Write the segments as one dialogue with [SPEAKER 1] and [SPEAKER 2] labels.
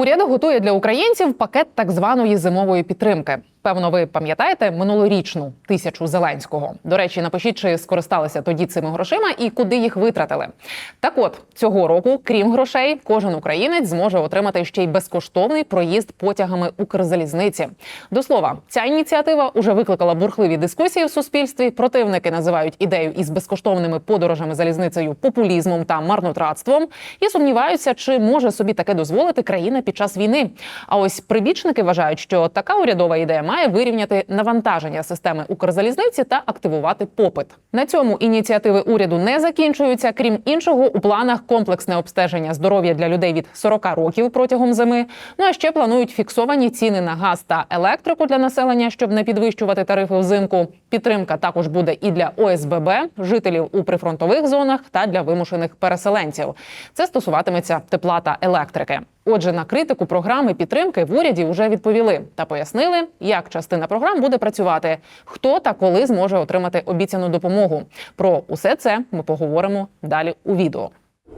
[SPEAKER 1] Уряд готує для українців пакет так званої зимової підтримки. Певно, ви пам'ятаєте минулорічну тисячу зеленського. До речі, напишіть, чи скористалися тоді цими грошима і куди їх витратили. Так от цього року, крім грошей, кожен українець зможе отримати ще й безкоштовний проїзд потягами Укрзалізниці. До слова, ця ініціатива уже викликала бурхливі дискусії в суспільстві. Противники називають ідею із безкоштовними подорожами залізницею популізмом та марнотратством і сумніваються, чи може собі таке дозволити країна під час війни. А ось прибічники вважають, що така урядова ідея має вирівняти навантаження системи Укрзалізниці та активувати попит. На цьому ініціативи уряду не закінчуються. Крім іншого, у планах комплексне обстеження здоров'я для людей від 40 років протягом зими. Ну а ще планують фіксовані ціни на газ та електрику для населення, щоб не підвищувати тарифи взимку. Підтримка також буде і для ОСББ, жителів у прифронтових зонах та для вимушених переселенців. Це стосуватиметься тепла та електрики. Отже, на критику програми підтримки в уряді вже відповіли та пояснили, як частина програм буде працювати, хто та коли зможе отримати обіцяну допомогу. Про усе це ми поговоримо далі у відео.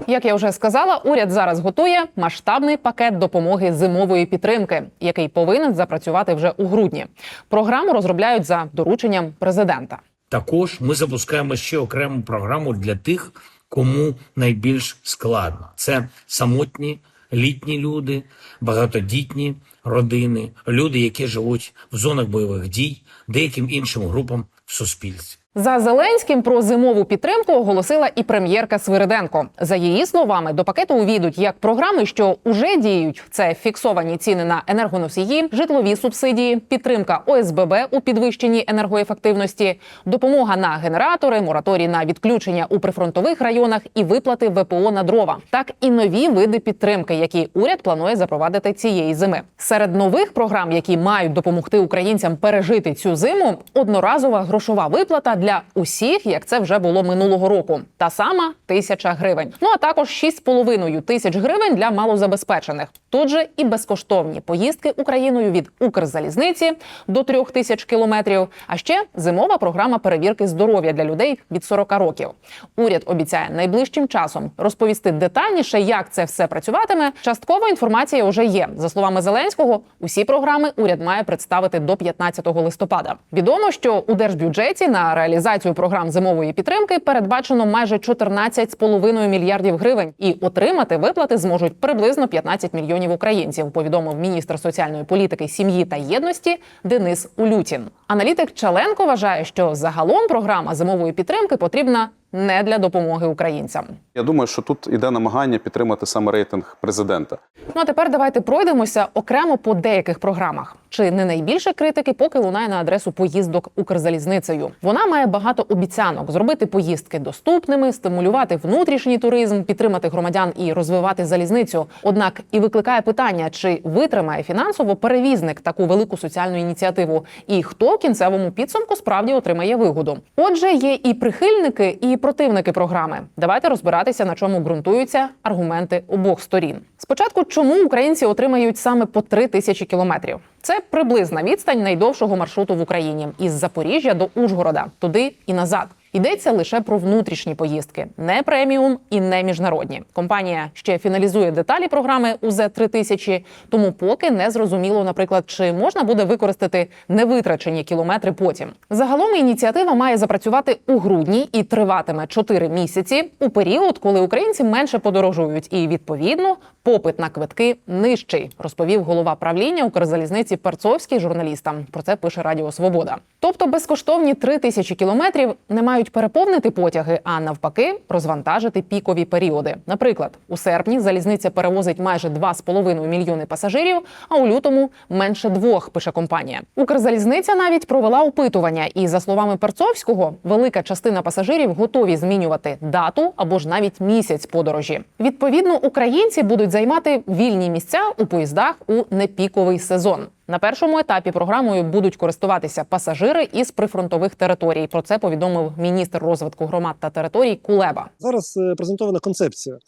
[SPEAKER 1] Як я вже сказала, уряд зараз готує масштабний пакет допомоги зимової підтримки, який повинен запрацювати вже у грудні. Програму розробляють за дорученням президента.
[SPEAKER 2] Також ми запускаємо ще окрему програму для тих, кому найбільш складно. Це самотні літні люди, багатодітні родини, люди, які живуть в зонах бойових дій, деяким іншим групам в суспільстві.
[SPEAKER 1] За Зеленським про зимову підтримку оголосила і прем'єрка Свириденко. За її словами, до пакету увійдуть як програми, що уже діють. Це фіксовані ціни на енергоносії, житлові субсидії, підтримка ОСББ у підвищенні енергоефективності, допомога на генератори, мораторій на відключення у прифронтових районах і виплати ВПО на дрова. Так і нові види підтримки, які уряд планує запровадити цієї зими. Серед нових програм, які мають допомогти українцям пережити цю зиму, одноразова грошова виплата для усіх, як це вже було минулого року. Та сама тисяча гривень. Ну а також 6,5 тисяч гривень для малозабезпечених. Тут же і безкоштовні поїздки Україною від Укрзалізниці до трьох тисяч кілометрів. А ще зимова програма перевірки здоров'я для людей від 40 років. Уряд обіцяє найближчим часом розповісти детальніше, як це все працюватиме. Часткова інформація вже є. За словами Зеленського, усі програми уряд має представити до 15 листопада. Відомо, що у держбюджеті на реалізацію програм зимової підтримки передбачено майже 14,5 мільярдів гривень, і отримати виплати зможуть приблизно 15 мільйонів українців. Повідомив міністр соціальної політики, сім'ї та єдності Денис Улютін. Аналітик Чаленко вважає, що загалом програма зимової підтримки потрібна не для допомоги українцям.
[SPEAKER 3] Я думаю, що тут іде намагання підтримати саме рейтинг президента.
[SPEAKER 1] Ну а тепер давайте пройдемося окремо по деяких програмах. Чи не найбільше критики поки лунає на адресу поїздок Укрзалізницею? Вона має багато обіцянок зробити поїздки доступними, стимулювати внутрішній туризм, підтримати громадян і розвивати залізницю. Однак і викликає питання, чи витримає фінансово перевізник таку велику соціальну ініціативу, і хто в кінцевому підсумку справді отримає вигоду. Отже, є і прихильники, і противники програми. Давайте розбиратися, на чому ґрунтуються аргументи обох сторін. Спочатку, чому українці отримають саме по три тисячі кілометрів? Це приблизна відстань найдовшого маршруту в Україні із Запоріжжя до Ужгорода, туди і назад. Йдеться лише про внутрішні поїздки, не преміум і не міжнародні. Компанія ще фіналізує деталі програми УЗ 3000 тому поки не зрозуміло, наприклад, чи можна буде використати невитрачені кілометри потім. Загалом ініціатива має запрацювати у грудні і триватиме 4 місяці у період, коли українці менше подорожують, і відповідно попит на квитки нижчий, розповів голова правління Укрзалізниці Перцовський журналістам. Про це пише Радіо Свобода. Тобто безкоштовні 3 тисячі кілометрів не мають переповнити потяги, а навпаки, розвантажити пікові періоди. Наприклад, у серпні залізниця перевозить майже 2,5 мільйони пасажирів, а у лютому менше двох. Пише компанія. Укрзалізниця навіть провела опитування, і за словами Перцовського, велика частина пасажирів готові змінювати дату або ж навіть місяць подорожі. Відповідно, українці будуть займати вільні місця у поїздах у непіковий сезон. На першому етапі програмою будуть користуватися пасажири із прифронтових територій. Про це повідомив міністр розвитку громад та територій Кулеба.
[SPEAKER 4] Зараз е, презентована концепція.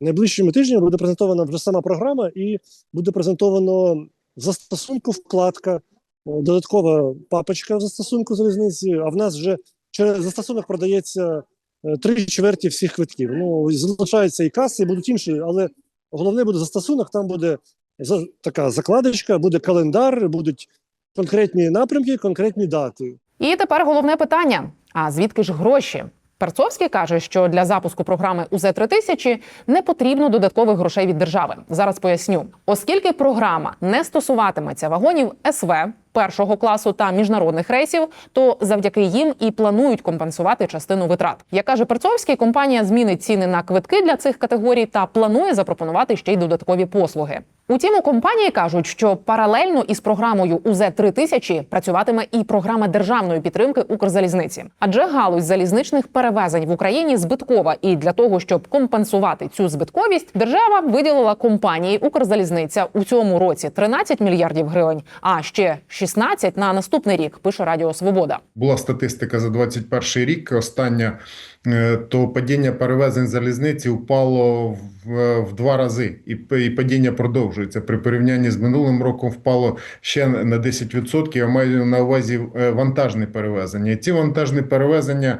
[SPEAKER 4] Найближчими тижнями буде презентована вже сама програма, і буде презентовано застосунку вкладка, е, додаткова папочка в застосунку залізниці. А в нас вже через застосунок продається е, три чверті всіх квитків. Ну залишаються і каси, будуть інші, але головне буде застосунок. Там буде така закладочка, буде календар, будуть конкретні напрямки, конкретні дати.
[SPEAKER 1] І тепер головне питання: а звідки ж гроші? Перцовський каже, що для запуску програми УЗ 3000 не потрібно додаткових грошей від держави. Зараз поясню, оскільки програма не стосуватиметься вагонів СВ першого класу та міжнародних рейсів, то завдяки їм і планують компенсувати частину витрат. Як каже Перцовський, компанія змінить ціни на квитки для цих категорій та планує запропонувати ще й додаткові послуги. Утім, у компанії кажуть, що паралельно із програмою УЗ 3000 працюватиме і програма державної підтримки Укрзалізниці, адже галузь залізничних перевезень в Україні збиткова. І для того, щоб компенсувати цю збитковість, держава виділила компанії Укрзалізниця у цьому році 13 мільярдів гривень, а ще 16 на наступний рік. Пише Радіо Свобода.
[SPEAKER 5] Була статистика за 21 рік. Остання е, то падіння перевезень залізниці впало в, в два рази, і, і падіння продовжується. При порівнянні з минулим роком впало ще на 10%. Я маю на увазі е, вантажні перевезення. Ці вантажні перевезення.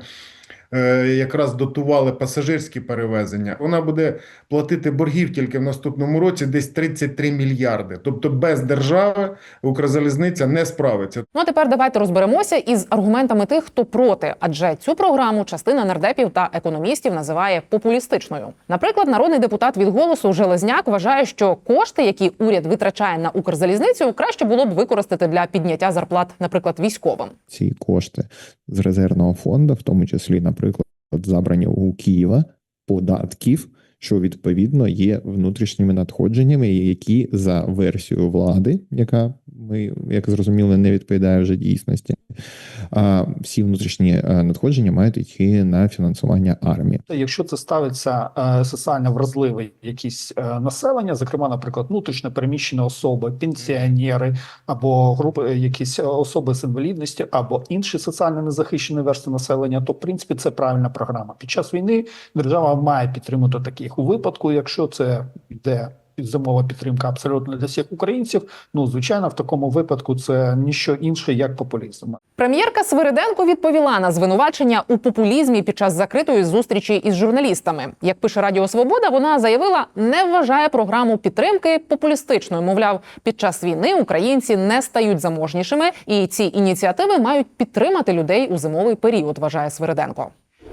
[SPEAKER 5] Е, Якраз дотували пасажирські перевезення. Вона буде платити боргів тільки в наступному році десь 33 мільярди. Тобто без держави Укрзалізниця не справиться.
[SPEAKER 1] Ну а тепер давайте розберемося із аргументами тих, хто проти, адже цю програму частина нардепів та економістів називає популістичною. Наприклад, народний депутат від голосу Железняк вважає, що кошти, які уряд витрачає на Укрзалізницю, краще було б використати для підняття зарплат, наприклад, військовим.
[SPEAKER 6] ці кошти з резервного фонду, в тому числі, наприклад, забрані у Києва податків, що відповідно є внутрішніми надходженнями, які за версією влади, яка ми як зрозуміло не відповідає вже дійсності. А всі внутрішні е, надходження мають йти на фінансування армії.
[SPEAKER 7] Якщо це ставиться е, соціально вразливе якісь е, населення, зокрема, наприклад, внутрішньо переміщені особи, пенсіонери або групи, якісь особи з інвалідністю, або інші соціально незахищені верстви населення, то в принципі це правильна програма. Під час війни держава має підтримати таких у випадку, якщо це йде. Зимова підтримка абсолютно для всіх українців. Ну звичайно, в такому випадку це ніщо інше як популізм.
[SPEAKER 1] Прем'єрка Свириденко відповіла на звинувачення у популізмі під час закритої зустрічі із журналістами. Як пише Радіо Свобода, вона заявила, не вважає програму підтримки популістичною. Мовляв, під час війни українці не стають заможнішими, і ці ініціативи мають підтримати людей у зимовий період. Вважає Свириденко.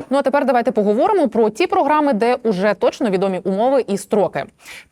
[SPEAKER 1] Ну а тепер давайте поговоримо про ті програми, де уже точно відомі умови і строки.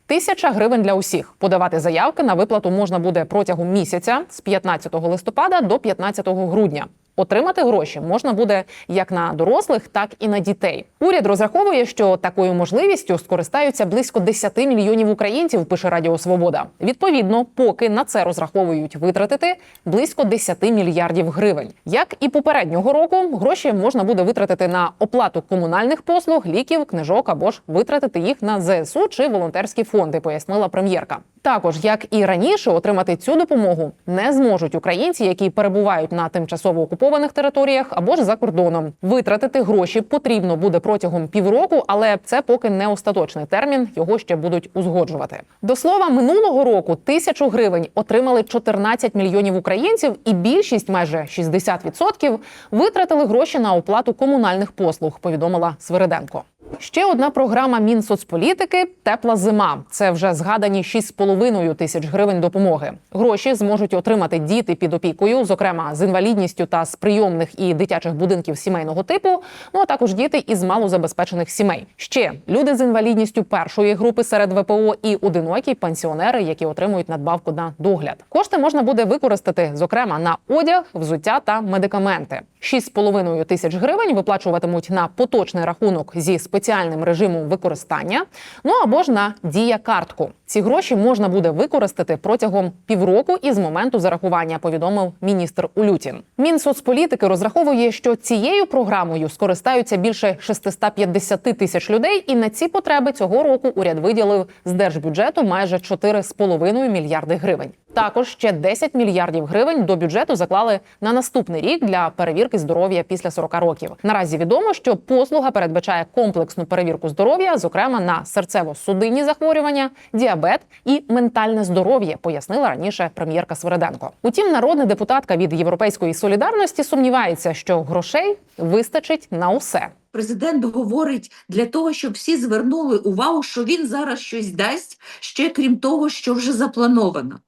[SPEAKER 1] Тисяча гривень для усіх. Подавати заявки на виплату можна буде протягом місяця з 15 листопада до 15 грудня. Отримати гроші можна буде як на дорослих, так і на дітей. Уряд розраховує, що такою можливістю скористаються близько 10 мільйонів українців. Пише Радіо Свобода. Відповідно, поки на це розраховують витратити близько 10 мільярдів гривень. Як і попереднього року, гроші можна буде витратити на оплату комунальних послуг, ліків, книжок або ж витратити їх на ЗСУ чи волонтерські фонди, пояснила прем'єрка. Також, як і раніше, отримати цю допомогу не зможуть українці, які перебувають на тимчасово окупованих територіях або ж за кордоном. Витратити гроші потрібно буде протягом півроку, але це поки не остаточний термін. Його ще будуть узгоджувати. До слова, минулого року тисячу гривень отримали 14 мільйонів українців, і більшість, майже 60%, витратили гроші на оплату комунальних послуг. Повідомила Свириденко. Ще одна програма Мінсоцполітики Тепла зима. Це вже згадані 6,5 тисяч гривень допомоги. Гроші зможуть отримати діти під опікою, зокрема з інвалідністю та з прийомних і дитячих будинків сімейного типу. Ну а також діти із малозабезпечених сімей. Ще люди з інвалідністю першої групи серед ВПО і одинокі пенсіонери, які отримують надбавку на догляд. Кошти можна буде використати, зокрема на одяг, взуття та медикаменти. 6,5 тисяч гривень виплачуватимуть на поточний рахунок зі спеціальним режимом використання. Ну або ж на дія картку. Ці гроші можна буде використати протягом півроку із моменту зарахування. Повідомив міністр Улютін. Мінсоцполітики розраховує, що цією програмою скористаються більше 650 тисяч людей, і на ці потреби цього року уряд виділив з держбюджету майже 4,5 мільярди гривень. Також ще 10 мільярдів гривень до бюджету заклали на наступний рік для перевірки здоров'я після 40 років. Наразі відомо, що послуга передбачає комплексну перевірку здоров'я, зокрема на серцево-судинні захворювання, діабет і ментальне здоров'я, пояснила раніше прем'єрка Свириденко. Утім, народна депутатка від Європейської солідарності сумнівається, що грошей вистачить на усе.
[SPEAKER 8] Президент говорить для того, щоб всі звернули увагу, що він зараз щось дасть, ще крім того, що вже заплановано.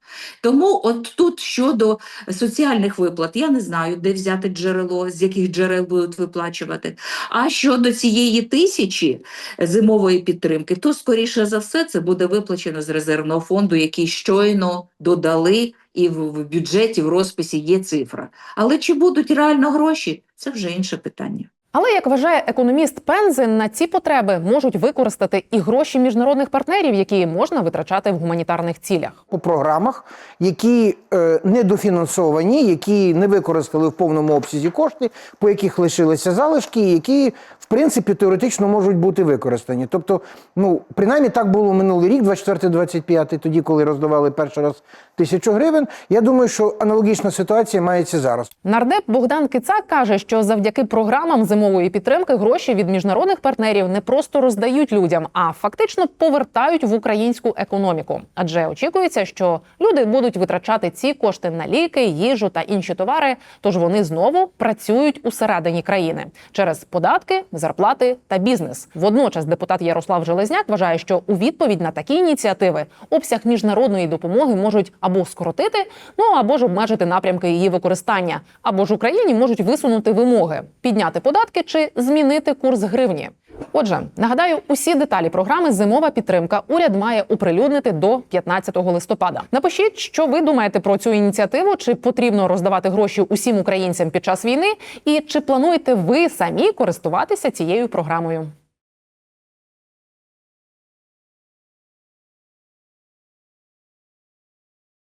[SPEAKER 8] Тому от тут щодо соціальних виплат, я не знаю, де взяти джерело, з яких джерел будуть виплачувати. А щодо цієї тисячі зимової підтримки, то скоріше за все це буде виплачено з резервного фонду, який щойно додали, і в, бюджеті, в розписі є цифра. Але чи будуть реально гроші, це вже інше питання.
[SPEAKER 1] Але як вважає економіст Пензен, на ці потреби можуть використати і гроші міжнародних партнерів, які можна витрачати в гуманітарних цілях.
[SPEAKER 9] по програмах, які е, недофінансовані, які не використали в повному обсязі кошти, по яких лишилися залишки, які в принципі теоретично можуть бути використані. Тобто, ну принаймні так було минулий рік, 24-25, тоді, коли роздавали перший раз тисячу гривень. Я думаю, що аналогічна ситуація мається зараз.
[SPEAKER 1] Нардеп Богдан Кицак каже, що завдяки програмам зимової підтримки гроші від міжнародних партнерів не просто роздають людям, а фактично повертають в українську економіку. Адже очікується, що люди будуть витрачати ці кошти на ліки, їжу та інші товари. Тож вони знову працюють усередині країни через податки, зарплати та бізнес. Водночас депутат Ярослав Железняк вважає, що у відповідь на такі ініціативи обсяг міжнародної допомоги можуть або скоротити, ну або ж обмежити напрямки її використання, або ж Україні можуть висунути вимоги, підняти податки чи змінити курс гривні. Отже, нагадаю, усі деталі програми Зимова підтримка уряд має оприлюднити до 15 листопада. Напишіть, що ви думаєте про цю ініціативу, чи потрібно роздавати гроші усім українцям під час війни, і чи плануєте ви самі користуватися цією програмою.